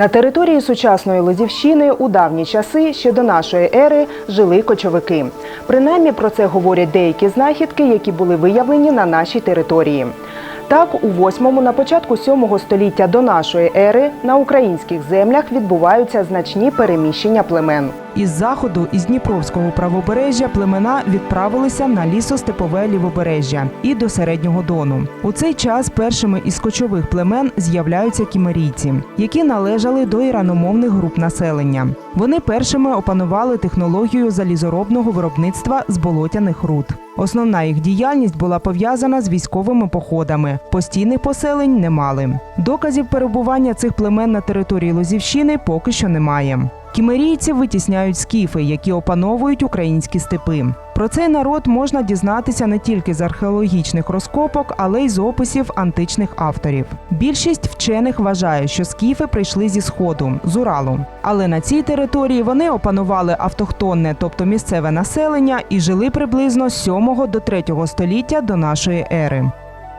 На території сучасної Лозівщини у давні часи ще до нашої ери жили кочовики. Принаймні про це говорять деякі знахідки, які були виявлені на нашій території. Так, у 8-му, на початку 7 століття до нашої ери на українських землях відбуваються значні переміщення племен. Із заходу із Дніпровського правобережжя племена відправилися на лісостепове лівобережжя і до середнього дону. У цей час першими із кочових племен з'являються кімерійці, які належали до іраномовних груп населення. Вони першими опанували технологію залізоробного виробництва з болотяних руд. Основна їх діяльність була пов'язана з військовими походами. Постійних поселень не мали. Доказів перебування цих племен на території Лозівщини поки що немає. Кімерійці витісняють скіфи, які опановують українські степи. Про цей народ можна дізнатися не тільки з археологічних розкопок, але й з описів античних авторів. Більшість вчених вважає, що скіфи прийшли зі сходу з Уралу. Але на цій території вони опанували автохтонне, тобто місцеве населення, і жили приблизно з 7 до 3 століття до нашої ери.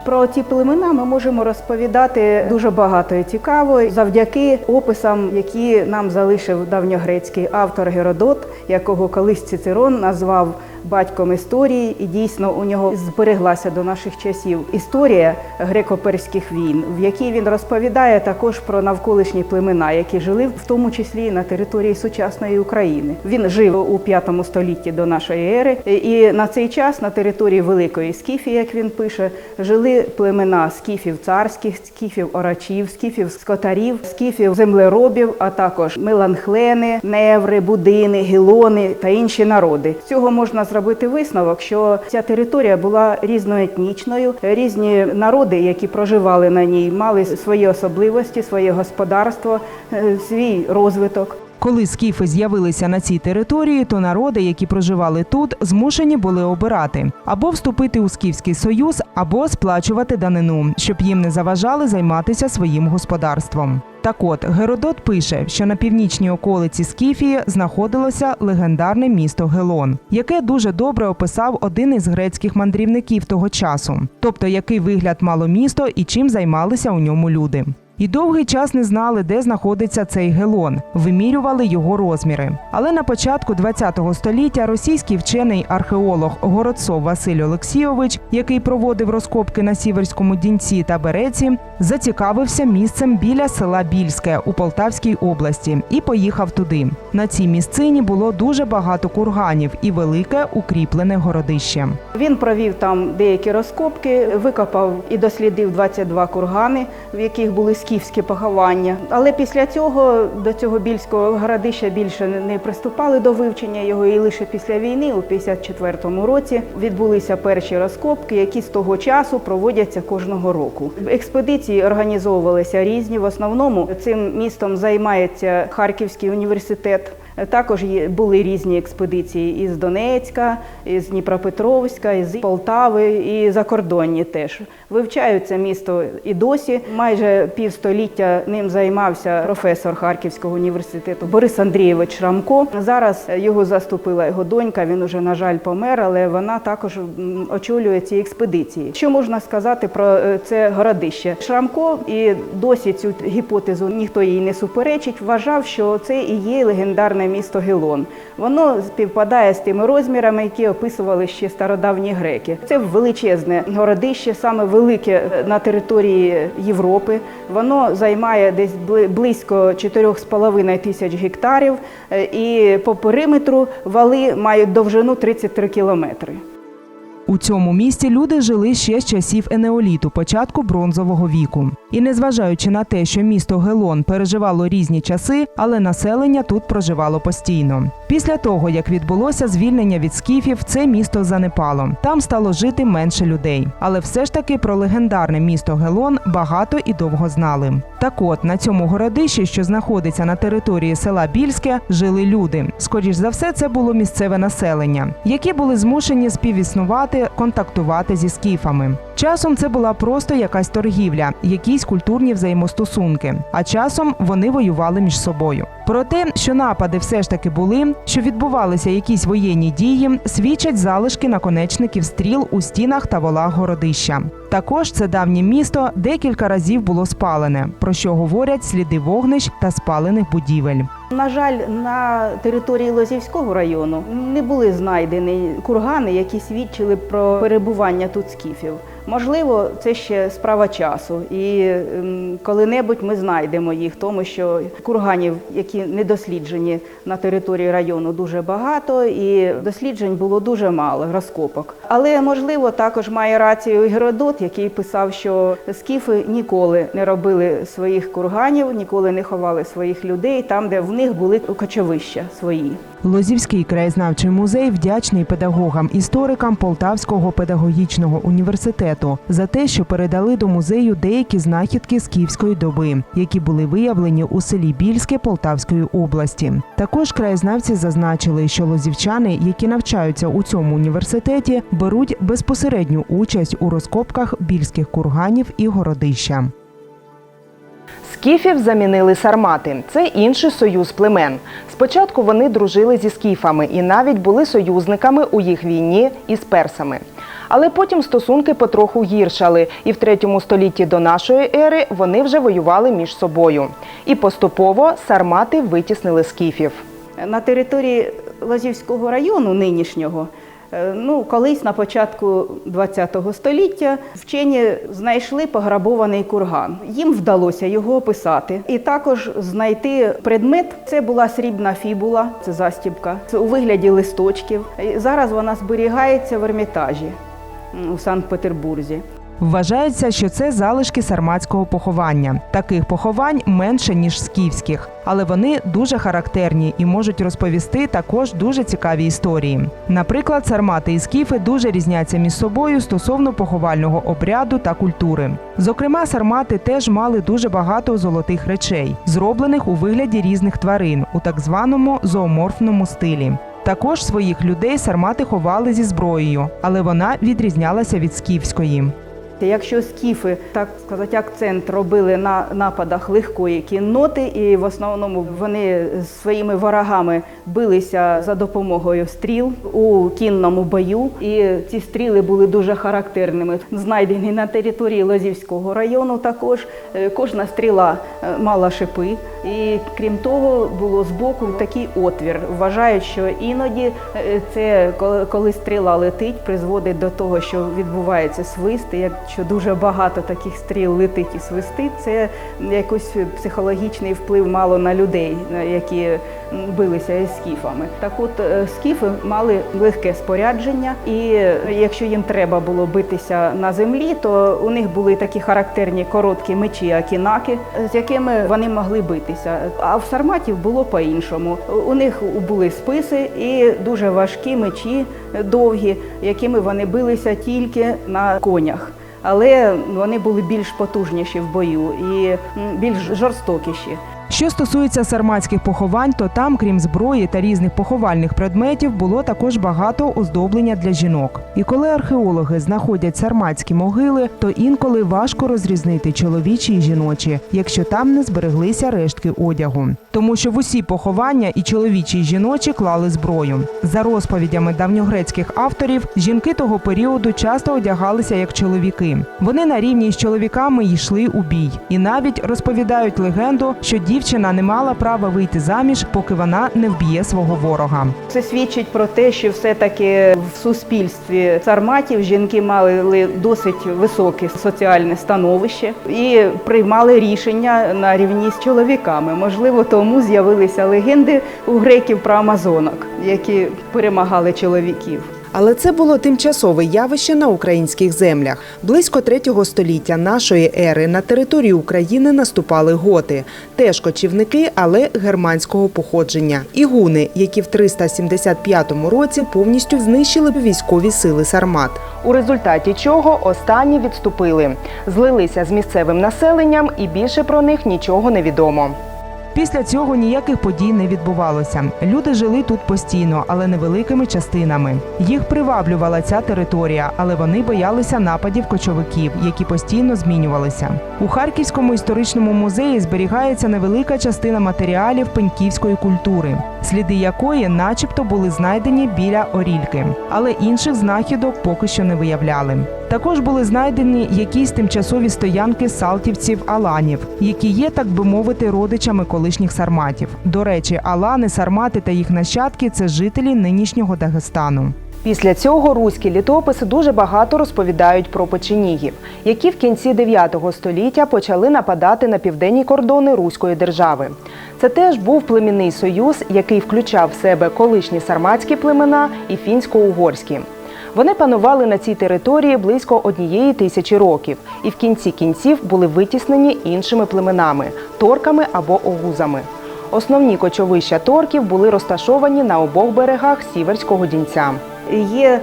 Про ці племена ми можемо розповідати дуже багато і цікаво завдяки описам, які нам залишив давньогрецький автор Геродот, якого колись Цицерон назвав батьком історії, і дійсно у нього збереглася до наших часів історія греко-перських війн, в якій він розповідає також про навколишні племена, які жили в тому числі на території сучасної України. Він жив у 5 столітті до нашої ери, і на цей час на території Великої Скіфії, як він пише, жили племена скіфів царських, скіфів орачів, скіфів скотарів, скіфів землеробів, а також меланхлени, неври, будини, гілони та інші народи. Цього можна зробити висновок, що ця територія була різноетнічною. Різні народи, які проживали на ній, мали свої особливості, своє господарство, е, свій розвиток. Коли скіфи з'явилися на цій території, то народи, які проживали тут, змушені були обирати або вступити у скіфський союз, або сплачувати данину, щоб їм не заважали займатися своїм господарством. Так от Геродот пише, що на північній околиці Скіфії знаходилося легендарне місто Гелон, яке дуже добре описав один із грецьких мандрівників того часу, тобто який вигляд мало місто і чим займалися у ньому люди. І довгий час не знали, де знаходиться цей гелон, вимірювали його розміри. Але на початку ХХ століття російський вчений археолог Городцов Василь Олексійович, який проводив розкопки на Сіверському Дінці та Береці, зацікавився місцем біля села Більське у Полтавській області і поїхав туди. На цій місцині було дуже багато курганів і велике укріплене городище. Він провів там деякі розкопки, викопав і дослідив 22 кургани, в яких були скіфські поховання. Але після цього до цього більського городища більше не приступали до вивчення його, і лише після війни, у 54-му році, відбулися перші розкопки, які з того часу проводяться кожного року. Експедиції організовувалися різні. В основному цим містом займається Харківський університет. Також були різні експедиції із Донецька, із Дніпропетровська, із Полтави і закордонні теж. Вивчають це місто і досі. Майже півстоліття ним займався професор Харківського університету Борис Андрійович Шрамко. Зараз його заступила його донька. Він уже, на жаль, помер, але вона також очолює ці експедиції. Що можна сказати про е, це городище? Шрамко і досі цю гіпотезу ніхто їй не суперечить. Вважав, що це і є легендарне місто Гелон. Воно співпадає з тими розмірами, які описували ще стародавні греки. Це величезне городище, саме велике е, на території Європи. Воно займає десь близько 4,5 тисяч гектарів, е, і по периметру вали мають довжину 33 кілометри. У цьому місті люди жили ще з часів енеоліту, початку бронзового віку. І незважаючи на те, що місто Гелон переживало різні часи, але населення тут проживало постійно. Після того, як відбулося звільнення від скіфів, це місто занепало. Там стало жити менше людей. Але все ж таки про легендарне місто Гелон багато і довго знали. Так от на цьому городищі, що знаходиться на території села Більське, жили люди. Скоріш за все, це було місцеве населення, які були змушені співіснувати, контактувати зі скіфами. Часом це була просто якась торгівля, якісь культурні взаємостосунки. А часом вони воювали між собою. Про те, що напади все ж таки були, що відбувалися якісь воєнні дії, свідчать залишки наконечників стріл у стінах та волах городища. Також це давнє місто декілька разів було спалене, про що говорять сліди вогнищ та спалених будівель. На жаль, на території Лозівського району не були знайдені кургани, які свідчили про перебування тут скіфів. Можливо, це ще справа часу, і ем, коли-небудь ми знайдемо їх, тому що курганів, які не досліджені на території району, дуже багато, і досліджень було дуже мало розкопок. Але можливо також має рацію Геродот, який писав, що скіфи ніколи не робили своїх курганів, ніколи не ховали своїх людей там, де в них були кочовища свої. Лозівський краєзнавчий музей вдячний педагогам, історикам Полтавського педагогічного університету за те, що передали до музею деякі знахідки скіфської доби, які були виявлені у селі Більське Полтавської області. Також краєзнавці зазначили, що лозівчани, які навчаються у цьому університеті, беруть безпосередню участь у розкопках більських курганів і городища. Скіфів замінили сармати. Це інший союз племен. Спочатку вони дружили зі скіфами і навіть були союзниками у їх війні із персами. Але потім стосунки потроху гіршали, і в третьому столітті до нашої ери вони вже воювали між собою. І поступово сармати витіснили скіфів. На території Лазівського району нинішнього, ну, колись на початку ХХ століття вчені знайшли пограбований курган. Їм вдалося його описати. І також знайти предмет. Це була срібна фібула, це застібка, це у вигляді листочків. Зараз вона зберігається в Ермітажі у Санкт-Петербурзі. Вважається, що це залишки сарматського поховання. Таких поховань менше ніж скіфських, але вони дуже характерні і можуть розповісти також дуже цікаві історії. Наприклад, сармати і скіфи дуже різняться між собою стосовно поховального обряду та культури. Зокрема, сармати теж мали дуже багато золотих речей, зроблених у вигляді різних тварин у так званому зооморфному стилі. Також своїх людей сармати ховали зі зброєю, але вона відрізнялася від скіфської. Якщо скіфи, так сказати, акцент робили на нападах легкої кінноти, і в основному вони з своїми ворогами билися за допомогою стріл у кінному бою, і ці стріли були дуже характерними. Знайдені на території Лозівського району. Також Е, кожна стріла е, мала шипи, і крім того, було збоку такий отвір. Вважають, що іноді е, це коли- стріла летить, призводить до того, що відбувається свист. І Якщо дуже багато таких стріл летить і свистить, це якийсь психологічний вплив мало на людей, які билися із скіфами. Так от е, скіфи мали легке спорядження, і якщо їм треба було битися на землі, то у них були такі характерні короткі мечі акінаки, з якими вони могли битися. А в сарматів було по-іншому. У них були списи і дуже важкі мечі довгі, якими вони билися тільки на конях. Але вони були більш потужніші в бою і більш жорстокіші. Що стосується сарматських поховань, то там, крім зброї та різних поховальних предметів, було також багато оздоблення для жінок. І коли археологи знаходять сарматські могили, то інколи важко розрізнити чоловічі і жіночі, якщо там не збереглися рештки одягу. Тому що в усі поховання і чоловічі, і жіночі клали зброю. За розповідями давньогрецьких авторів, жінки того періоду часто одягалися як чоловіки. Вони на рівні з чоловіками йшли у бій, і навіть розповідають легенду, що дівчина не мала права вийти заміж, поки вона не вб'є свого ворога. Це свідчить про те, що все-таки в суспільстві сарматів жінки мали досить високе соціальне становище і приймали рішення на рівні з чоловіками. Можливо, тому з'явилися легенди у греків про амазонок, які перемагали чоловіків. Але це було тимчасове явище на українських землях. Близько третього століття нашої ери на територію України наступали готи, теж кочівники, але германського походження. І гуни, які в 375 році повністю знищили військові сили сармат. У результаті чого останні відступили, злилися з місцевим населенням, і більше про них нічого не відомо. Після цього ніяких подій не відбувалося. Люди жили тут постійно, але невеликими частинами. Їх приваблювала ця територія, але вони боялися нападів кочовиків, які постійно змінювалися. У Харківському історичному музеї зберігається невелика частина матеріалів пеньківської культури, сліди якої, начебто, були знайдені біля Орільки, але інших знахідок поки що не виявляли. Також були знайдені якісь тимчасові стоянки салтівців аланів, які є, так би мовити, родичами колишніх сарматів. До речі, алани, сармати та їх нащадки це жителі нинішнього Дагестану. Після цього руські літописи дуже багато розповідають про печенігів, які в кінці 9 століття почали нападати на південні кордони Руської держави. Це теж був племінний союз, який включав в себе колишні сарматські племена і фінсько-угорські. Вони панували на цій території близько однієї тисячі років і в кінці кінців були витіснені іншими племенами торками або огузами. Основні кочовища торків були розташовані на обох берегах Сіверського дінця. Є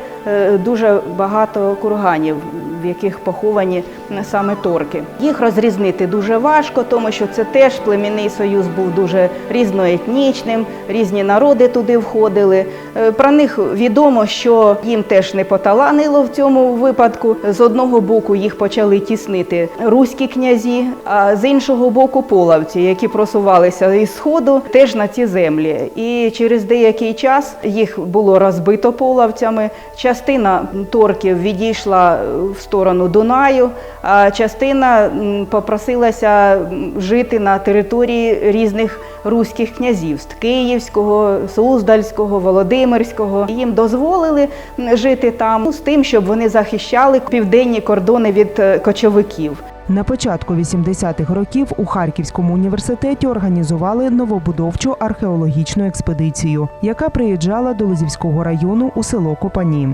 дуже багато курганів, в яких поховані саме торки. Їх розрізнити дуже важко, тому що це теж племінний союз був дуже різноетнічним, різні народи туди входили. Е, Про них відомо, що їм теж не поталанило в цьому випадку. З одного боку їх почали тіснити руські князі, а з іншого боку половці, які просувалися із сходу теж на ці землі. І через деякий час їх було розбито половцями. Частина торків відійшла в сторону Дунаю, а частина попросилася жити на території різних руських князівств Київського, Суздальського, Володимирського. Їм дозволили жити там з тим, щоб вони захищали південні кордони від е, кочовиків. На початку 80-х років у Харківському університеті організували новобудовчу археологічну експедицію, яка приїжджала до Лозівського району у село Копані.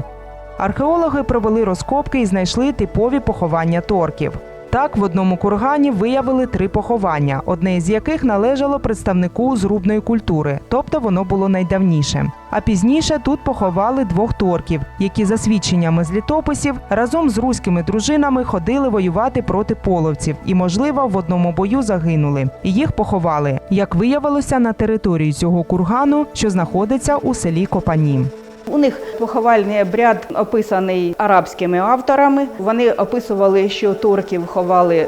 Археологи провели розкопки і знайшли типові поховання торків. Так, в одному кургані виявили три поховання, одне з яких належало представнику зрубної культури, тобто воно було найдавніше. А пізніше тут поховали двох торків, які за свідченнями з літописів разом з руськими дружинами ходили воювати проти половців і, можливо, в одному бою загинули. І їх поховали, як виявилося, на території цього кургану, що знаходиться у селі Копані. У них поховальний обряд описаний арабськими авторами. Вони описували, що турків ховали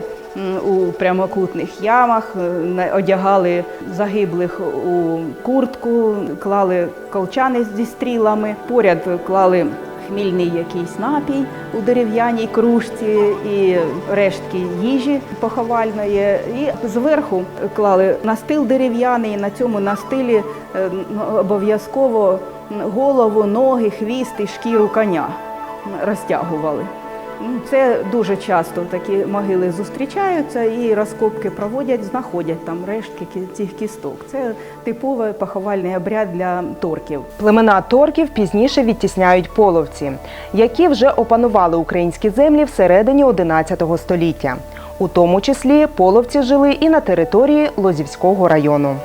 у прямокутних ямах, е, одягали загиблих у куртку, клали колчани зі стрілами, поряд клали. Хмільний якийсь напій у дерев'яній кружці і рештки їжі поховальної. І зверху клали настил дерев'яний. На цьому настилі е, обов'язково голову, ноги, хвіст і шкіру коня розтягували. Це дуже часто такі могили зустрічаються і розкопки проводять, знаходять там рештки цих кісток. Це типовий поховальний обряд для торків. Племена торків пізніше відтісняють половці, які вже опанували українські землі всередині 11 століття. У тому числі половці жили і на території Лозівського району.